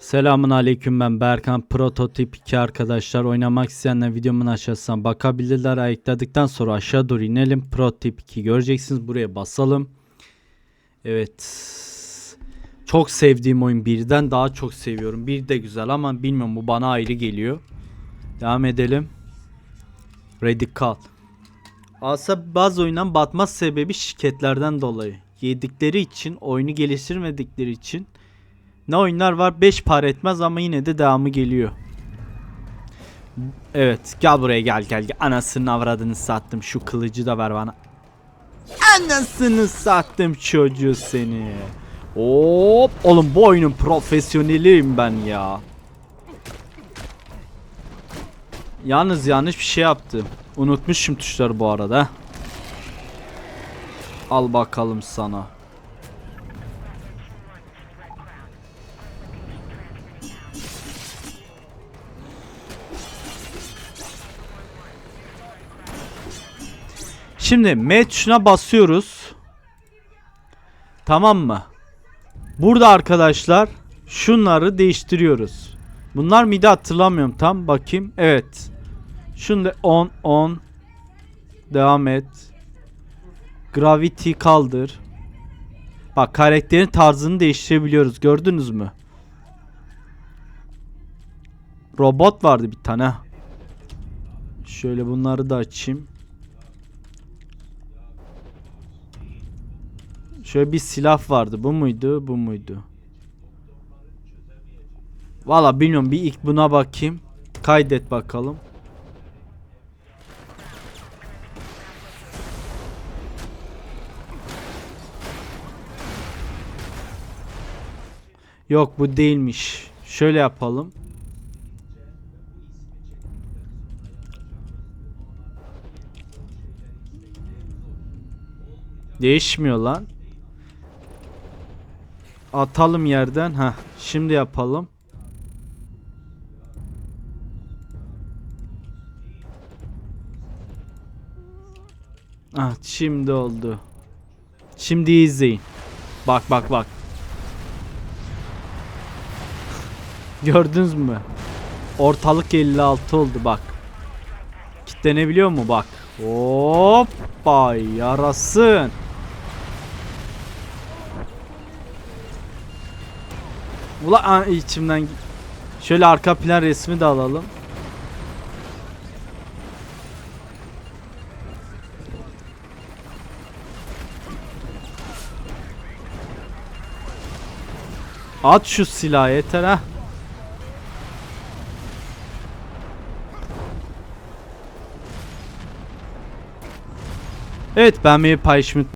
Selamun aleyküm ben Berkan. Prototip 2 arkadaşlar. Oynamak isteyenler videomun aşağısına bakabilirler. Ayıkladıktan sonra aşağı doğru inelim. Prototip 2 göreceksiniz. Buraya basalım. Evet. Çok sevdiğim oyun. Birden daha çok seviyorum. Bir de güzel ama bilmiyorum bu bana ayrı geliyor. Devam edelim. Radical Aslında bazı oyundan batma sebebi şirketlerden dolayı. Yedikleri için oyunu geliştirmedikleri için ne oyunlar var 5 para etmez ama yine de devamı geliyor. Evet gel buraya gel gel gel. Anasını avradını sattım şu kılıcı da ver bana. Anasını sattım çocuğu seni. Hop oğlum bu oyunun profesyoneliyim ben ya. Yalnız yanlış bir şey yaptım. Unutmuşum tuşları bu arada. Al bakalım sana. Şimdi M basıyoruz. Tamam mı? Burada arkadaşlar şunları değiştiriyoruz. Bunlar mıydı hatırlamıyorum tam bakayım. Evet. Şunu 10 10 devam et. Gravity kaldır. Bak karakterin tarzını değiştirebiliyoruz. Gördünüz mü? Robot vardı bir tane. Şöyle bunları da açayım. Şöyle bir silah vardı. Bu muydu? Bu muydu? Valla bilmiyorum. Bir ilk buna bakayım. Kaydet bakalım. Yok bu değilmiş. Şöyle yapalım. Değişmiyor lan. Atalım yerden. Ha, şimdi yapalım. Ah, şimdi oldu. Şimdi izleyin. Bak bak bak. Gördünüz mü? Ortalık 56 oldu bak. Kitlenebiliyor mu bak. Hoppa yarasın. Ula içimden şöyle arka plan resmi de alalım. At şu silahı yeter ha. Evet ben bir paylaşımı